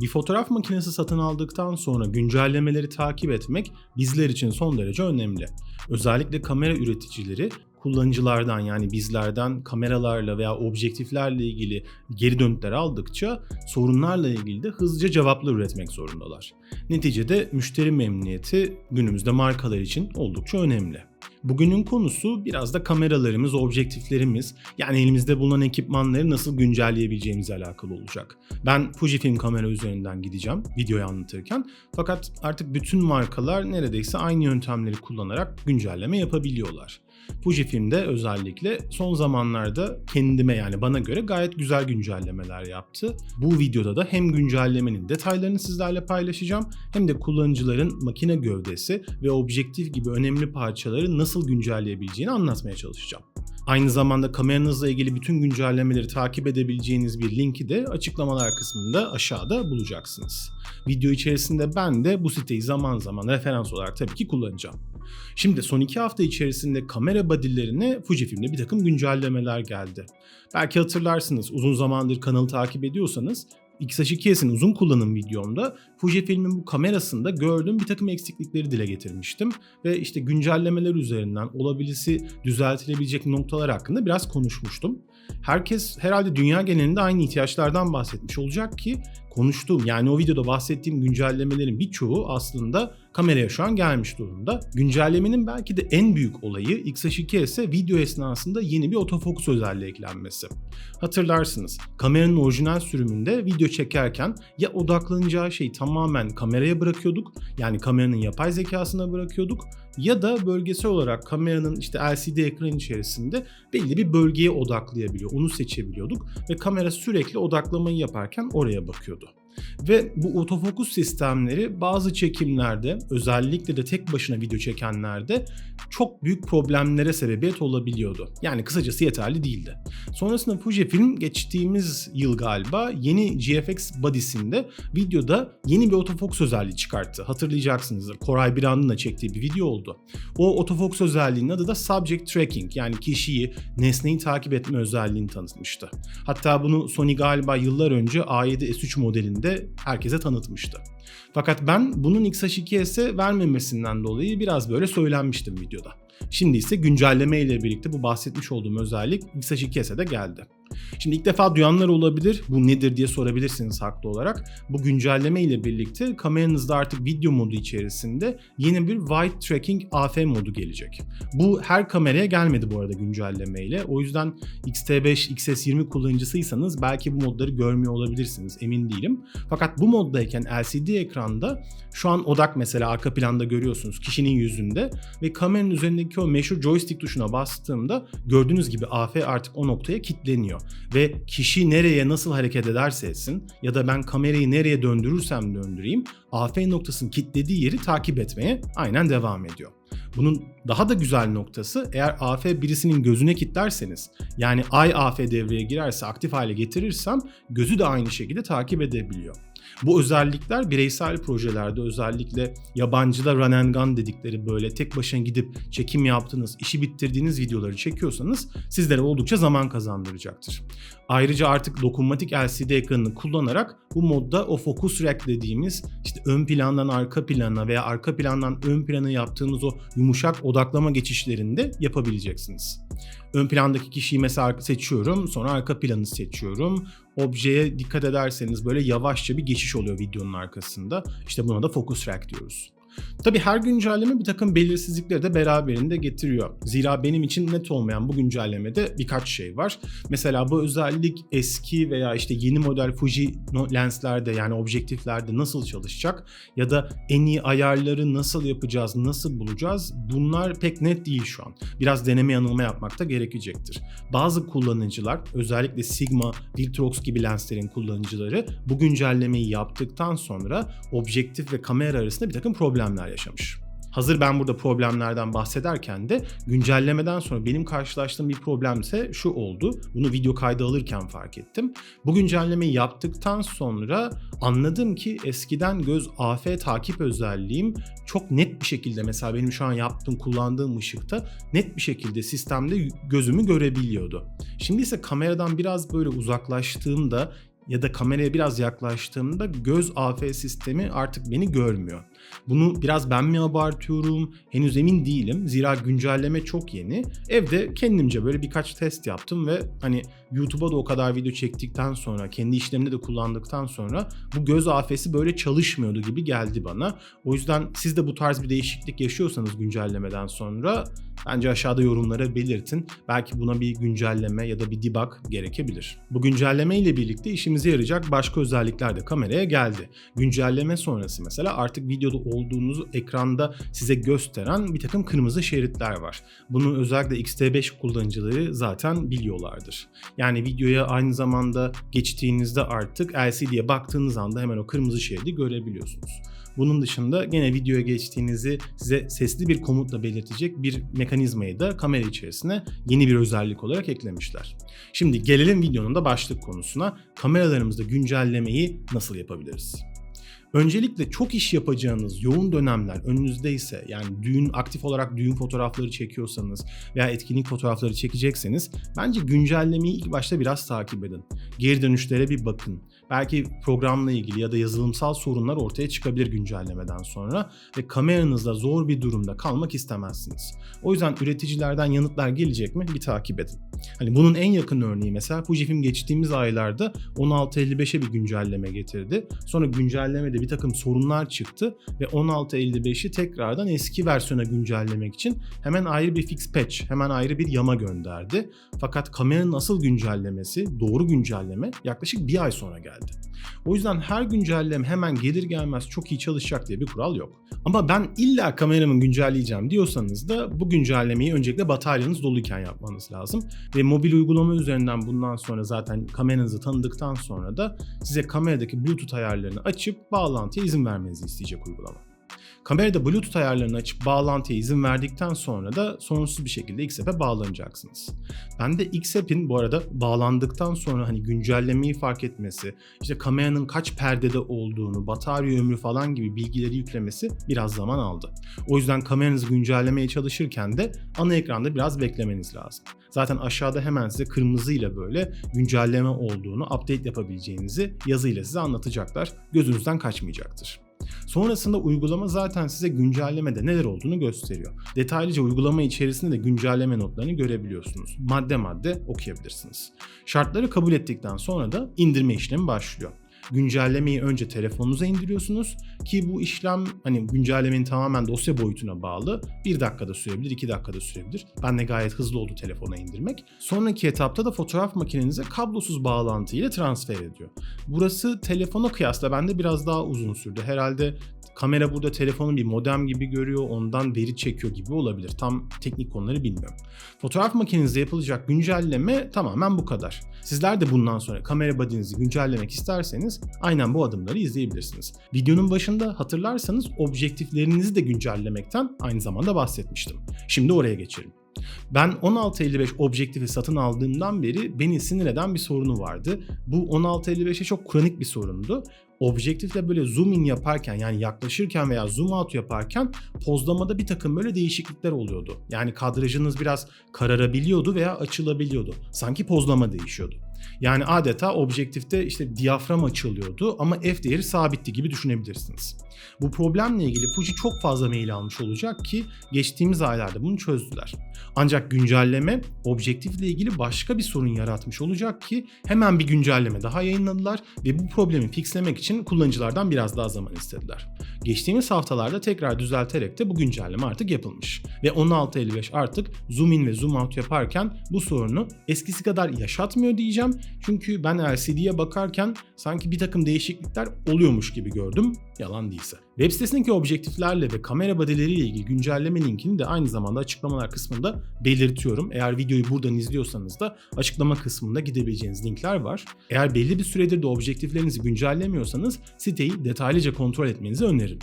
Bir fotoğraf makinesi satın aldıktan sonra güncellemeleri takip etmek bizler için son derece önemli. Özellikle kamera üreticileri kullanıcılardan yani bizlerden kameralarla veya objektiflerle ilgili geri dönütler aldıkça sorunlarla ilgili de hızlıca cevaplar üretmek zorundalar. Neticede müşteri memnuniyeti günümüzde markalar için oldukça önemli. Bugünün konusu biraz da kameralarımız, objektiflerimiz yani elimizde bulunan ekipmanları nasıl güncelleyebileceğimizle alakalı olacak. Ben Fujifilm kamera üzerinden gideceğim videoyu anlatırken fakat artık bütün markalar neredeyse aynı yöntemleri kullanarak güncelleme yapabiliyorlar. Fujifilm'de özellikle son zamanlarda kendime yani bana göre gayet güzel güncellemeler yaptı. Bu videoda da hem güncellemenin detaylarını sizlerle paylaşacağım hem de kullanıcıların makine gövdesi ve objektif gibi önemli parçaları nasıl güncelleyebileceğini anlatmaya çalışacağım. Aynı zamanda kameranızla ilgili bütün güncellemeleri takip edebileceğiniz bir linki de açıklamalar kısmında aşağıda bulacaksınız. Video içerisinde ben de bu siteyi zaman zaman referans olarak tabii ki kullanacağım. Şimdi son iki hafta içerisinde kamera body'lerine Fujifilm'de bir takım güncellemeler geldi. Belki hatırlarsınız uzun zamandır kanalı takip ediyorsanız X-H2S'in uzun kullanım videomda Fujifilm'in bu kamerasında gördüğüm bir takım eksiklikleri dile getirmiştim. Ve işte güncellemeler üzerinden olabilisi düzeltilebilecek noktalar hakkında biraz konuşmuştum. Herkes herhalde dünya genelinde aynı ihtiyaçlardan bahsetmiş olacak ki konuştuğum yani o videoda bahsettiğim güncellemelerin birçoğu aslında kameraya şu an gelmiş durumda. Güncellemenin belki de en büyük olayı X-H2S'e video esnasında yeni bir otofokus özelliği eklenmesi. Hatırlarsınız kameranın orijinal sürümünde video çekerken ya odaklanacağı şeyi tamamen kameraya bırakıyorduk yani kameranın yapay zekasına bırakıyorduk ya da bölgesel olarak kameranın işte LCD ekran içerisinde belli bir bölgeye odaklayabiliyor. Onu seçebiliyorduk ve kamera sürekli odaklamayı yaparken oraya bakıyordu. Ve bu otofokus sistemleri bazı çekimlerde özellikle de tek başına video çekenlerde çok büyük problemlere sebebiyet olabiliyordu. Yani kısacası yeterli değildi. Sonrasında Fujifilm geçtiğimiz yıl galiba yeni GFX body'sinde videoda yeni bir otofokus özelliği çıkarttı. Hatırlayacaksınızdır. Koray Biran'ın da çektiği bir video oldu. O otofokus özelliğinin adı da Subject Tracking yani kişiyi, nesneyi takip etme özelliğini tanıtmıştı. Hatta bunu Sony galiba yıllar önce A7 S3 modelinde de herkese tanıtmıştı. Fakat ben bunun X-H2S'e vermemesinden dolayı biraz böyle söylenmiştim videoda. Şimdi ise güncelleme ile birlikte bu bahsetmiş olduğum özellik X-H2S'e de geldi. Şimdi ilk defa duyanlar olabilir. Bu nedir diye sorabilirsiniz haklı olarak. Bu güncelleme ile birlikte kameranızda artık video modu içerisinde yeni bir Wide Tracking AF modu gelecek. Bu her kameraya gelmedi bu arada güncelleme ile. O yüzden X-T5, XS20 kullanıcısıysanız belki bu modları görmüyor olabilirsiniz. Emin değilim. Fakat bu moddayken LCD ekranda şu an odak mesela arka planda görüyorsunuz kişinin yüzünde ve kameranın üzerindeki o meşhur joystick tuşuna bastığımda gördüğünüz gibi AF artık o noktaya kilitleniyor ve kişi nereye nasıl hareket ederse etsin ya da ben kamerayı nereye döndürürsem döndüreyim AF noktasının kilitlediği yeri takip etmeye aynen devam ediyor. Bunun daha da güzel noktası eğer AF birisinin gözüne kilitlerseniz yani ay AF devreye girerse aktif hale getirirsem gözü de aynı şekilde takip edebiliyor. Bu özellikler bireysel projelerde özellikle yabancıda run and gun dedikleri böyle tek başına gidip çekim yaptığınız, işi bitirdiğiniz videoları çekiyorsanız sizlere oldukça zaman kazandıracaktır. Ayrıca artık dokunmatik LCD ekranını kullanarak bu modda o focus rack dediğimiz işte ön plandan arka plana veya arka plandan ön plana yaptığınız o yumuşak odaklama geçişlerinde yapabileceksiniz. Ön plandaki kişiyi mesela seçiyorum, sonra arka planı seçiyorum. Objeye dikkat ederseniz böyle yavaşça bir geçiş oluyor videonun arkasında. İşte buna da focus rack diyoruz. Tabii her güncelleme bir takım belirsizlikleri de beraberinde getiriyor. Zira benim için net olmayan bu güncellemede birkaç şey var. Mesela bu özellik eski veya işte yeni model Fuji lenslerde yani objektiflerde nasıl çalışacak ya da en iyi ayarları nasıl yapacağız, nasıl bulacağız bunlar pek net değil şu an. Biraz deneme yanılma yapmak da gerekecektir. Bazı kullanıcılar özellikle Sigma, Viltrox gibi lenslerin kullanıcıları bu güncellemeyi yaptıktan sonra objektif ve kamera arasında bir takım problem problemler yaşamış. Hazır ben burada problemlerden bahsederken de güncellemeden sonra benim karşılaştığım bir problem ise şu oldu. Bunu video kaydı alırken fark ettim. Bu güncellemeyi yaptıktan sonra anladım ki eskiden göz AF takip özelliğim çok net bir şekilde mesela benim şu an yaptığım kullandığım ışıkta net bir şekilde sistemde gözümü görebiliyordu. Şimdi ise kameradan biraz böyle uzaklaştığımda ya da kameraya biraz yaklaştığımda göz AF sistemi artık beni görmüyor. Bunu biraz ben mi abartıyorum? Henüz emin değilim. Zira güncelleme çok yeni. Evde kendimce böyle birkaç test yaptım ve hani YouTube'a da o kadar video çektikten sonra, kendi işlemde de kullandıktan sonra bu göz afesi böyle çalışmıyordu gibi geldi bana. O yüzden siz de bu tarz bir değişiklik yaşıyorsanız güncellemeden sonra bence aşağıda yorumlara belirtin. Belki buna bir güncelleme ya da bir debug gerekebilir. Bu güncelleme ile birlikte işimize yarayacak başka özellikler de kameraya geldi. Güncelleme sonrası mesela artık videoda olduğunuz ekranda size gösteren bir takım kırmızı şeritler var. Bunu özellikle XT5 kullanıcıları zaten biliyorlardır. Yani videoya aynı zamanda geçtiğinizde artık LCD'ye baktığınız anda hemen o kırmızı şeridi görebiliyorsunuz. Bunun dışında gene videoya geçtiğinizi size sesli bir komutla belirtecek bir mekanizmayı da kamera içerisine yeni bir özellik olarak eklemişler. Şimdi gelelim videonun da başlık konusuna. Kameralarımızda güncellemeyi nasıl yapabiliriz? Öncelikle çok iş yapacağınız yoğun dönemler önünüzdeyse yani düğün aktif olarak düğün fotoğrafları çekiyorsanız veya etkinlik fotoğrafları çekecekseniz bence güncellemeyi ilk başta biraz takip edin. Geri dönüşlere bir bakın. Belki programla ilgili ya da yazılımsal sorunlar ortaya çıkabilir güncellemeden sonra ve kameranızda zor bir durumda kalmak istemezsiniz. O yüzden üreticilerden yanıtlar gelecek mi bir takip edin. Hani bunun en yakın örneği mesela Fujifilm geçtiğimiz aylarda 1655'e bir güncelleme getirdi. Sonra güncellemede bir takım sorunlar çıktı ve 1655'i tekrardan eski versiyona güncellemek için hemen ayrı bir fix patch, hemen ayrı bir yama gönderdi. Fakat kameranın asıl güncellemesi, doğru güncelleme yaklaşık bir ay sonra geldi. O yüzden her güncelleme hemen gelir gelmez çok iyi çalışacak diye bir kural yok. Ama ben illa kameramı güncelleyeceğim diyorsanız da bu güncellemeyi öncelikle bataryanız doluyken yapmanız lazım. Ve mobil uygulama üzerinden bundan sonra zaten kameranızı tanıdıktan sonra da size kameradaki Bluetooth ayarlarını açıp bağlantıya izin vermenizi isteyecek uygulama. Kamerada Bluetooth ayarlarını açıp bağlantıya izin verdikten sonra da sorunsuz bir şekilde XApp'e bağlanacaksınız. Ben de XApp'in bu arada bağlandıktan sonra hani güncellemeyi fark etmesi, işte kameranın kaç perdede olduğunu, batarya ömrü falan gibi bilgileri yüklemesi biraz zaman aldı. O yüzden kameranızı güncellemeye çalışırken de ana ekranda biraz beklemeniz lazım. Zaten aşağıda hemen size kırmızıyla böyle güncelleme olduğunu, update yapabileceğinizi yazıyla size anlatacaklar. Gözünüzden kaçmayacaktır. Sonrasında uygulama zaten size güncellemede neler olduğunu gösteriyor. Detaylıca uygulama içerisinde de güncelleme notlarını görebiliyorsunuz. Madde madde okuyabilirsiniz. Şartları kabul ettikten sonra da indirme işlemi başlıyor güncellemeyi önce telefonunuza indiriyorsunuz ki bu işlem hani güncellemenin tamamen dosya boyutuna bağlı. 1 dakikada sürebilir, 2 dakikada sürebilir. Ben de gayet hızlı oldu telefona indirmek. Sonraki etapta da fotoğraf makinenize kablosuz bağlantı ile transfer ediyor. Burası telefona kıyasla bende biraz daha uzun sürdü. Herhalde kamera burada telefonun bir modem gibi görüyor, ondan veri çekiyor gibi olabilir. Tam teknik konuları bilmiyorum. Fotoğraf makinenizde yapılacak güncelleme tamamen bu kadar. Sizler de bundan sonra kamera body'nizi güncellemek isterseniz aynen bu adımları izleyebilirsiniz. Videonun başında hatırlarsanız objektiflerinizi de güncellemekten aynı zamanda bahsetmiştim. Şimdi oraya geçelim. Ben 1655 objektifi satın aldığımdan beri beni sinir eden bir sorunu vardı. Bu 1655'e çok kronik bir sorundu objektifle böyle zoom in yaparken yani yaklaşırken veya zoom out yaparken pozlamada bir takım böyle değişiklikler oluyordu. Yani kadrajınız biraz kararabiliyordu veya açılabiliyordu. Sanki pozlama değişiyordu. Yani adeta objektifte işte diyafram açılıyordu ama f değeri sabitti gibi düşünebilirsiniz. Bu problemle ilgili Fuji çok fazla mail almış olacak ki geçtiğimiz aylarda bunu çözdüler. Ancak güncelleme objektifle ilgili başka bir sorun yaratmış olacak ki hemen bir güncelleme daha yayınladılar ve bu problemi fixlemek için kullanıcılardan biraz daha zaman istediler. Geçtiğimiz haftalarda tekrar düzelterek de bu güncelleme artık yapılmış. Ve 1655 artık zoom in ve zoom out yaparken bu sorunu eskisi kadar yaşatmıyor diyeceğim. Çünkü ben LCD'ye bakarken sanki bir takım değişiklikler oluyormuş gibi gördüm. Yalan değilse. Web sitesindeki objektiflerle ve kamera body'leriyle ilgili güncelleme linkini de aynı zamanda açıklamalar kısmında belirtiyorum. Eğer videoyu buradan izliyorsanız da açıklama kısmında gidebileceğiniz linkler var. Eğer belli bir süredir de objektiflerinizi güncellemiyorsanız siteyi detaylıca kontrol etmenizi öneririm.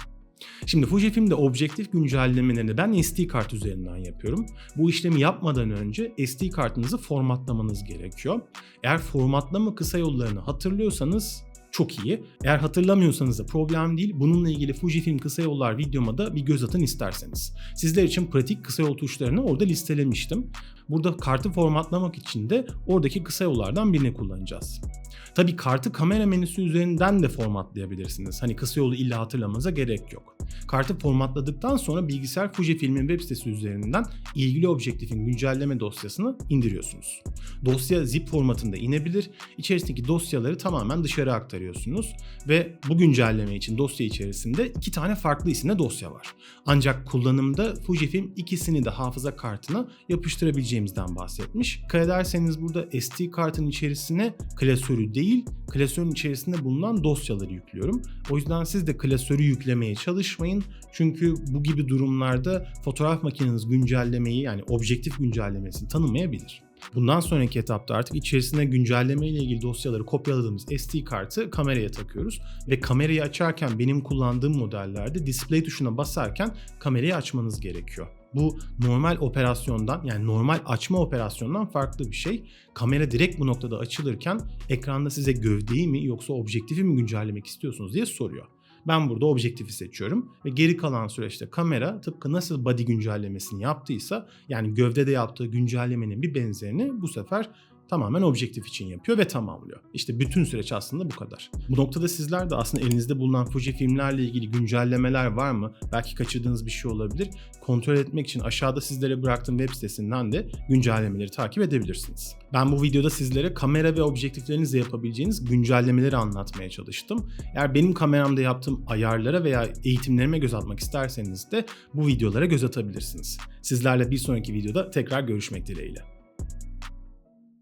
Şimdi Fujifilm'de objektif güncellemelerini ben SD kart üzerinden yapıyorum. Bu işlemi yapmadan önce SD kartınızı formatlamanız gerekiyor. Eğer formatlama kısa yollarını hatırlıyorsanız çok iyi. Eğer hatırlamıyorsanız da problem değil. Bununla ilgili Fujifilm kısa yollar videoma da bir göz atın isterseniz. Sizler için pratik kısa yol tuşlarını orada listelemiştim. Burada kartı formatlamak için de oradaki kısa yollardan birini kullanacağız. Tabi kartı kamera menüsü üzerinden de formatlayabilirsiniz. Hani kısa yolu illa hatırlamanıza gerek yok. Kartı formatladıktan sonra bilgisayar Fujifilm'in web sitesi üzerinden ilgili objektifin güncelleme dosyasını indiriyorsunuz. Dosya zip formatında inebilir. İçerisindeki dosyaları tamamen dışarı aktarıyorsunuz ve bu güncelleme için dosya içerisinde iki tane farklı isimde dosya var. Ancak kullanımda Fujifilm ikisini de hafıza kartına yapıştırabileceğimizden bahsetmiş. Kaydederseniz burada SD kartın içerisine klasörü değil, klasörün içerisinde bulunan dosyaları yüklüyorum. O yüzden siz de klasörü yüklemeye çalışmayın. Çünkü bu gibi durumlarda fotoğraf makineniz güncellemeyi yani objektif güncellemesini tanımayabilir. Bundan sonraki etapta artık içerisine güncelleme ile ilgili dosyaları kopyaladığımız SD kartı kameraya takıyoruz ve kamerayı açarken benim kullandığım modellerde display tuşuna basarken kamerayı açmanız gerekiyor. Bu normal operasyondan yani normal açma operasyondan farklı bir şey. Kamera direkt bu noktada açılırken ekranda size gövdeyi mi yoksa objektifi mi güncellemek istiyorsunuz diye soruyor. Ben burada objektifi seçiyorum ve geri kalan süreçte kamera tıpkı nasıl body güncellemesini yaptıysa yani gövdede yaptığı güncellemenin bir benzerini bu sefer tamamen objektif için yapıyor ve tamamlıyor. İşte bütün süreç aslında bu kadar. Bu noktada sizler de aslında elinizde bulunan Fuji filmlerle ilgili güncellemeler var mı? Belki kaçırdığınız bir şey olabilir. Kontrol etmek için aşağıda sizlere bıraktığım web sitesinden de güncellemeleri takip edebilirsiniz. Ben bu videoda sizlere kamera ve objektiflerinizle yapabileceğiniz güncellemeleri anlatmaya çalıştım. Eğer benim kameramda yaptığım ayarlara veya eğitimlerime göz atmak isterseniz de bu videolara göz atabilirsiniz. Sizlerle bir sonraki videoda tekrar görüşmek dileğiyle.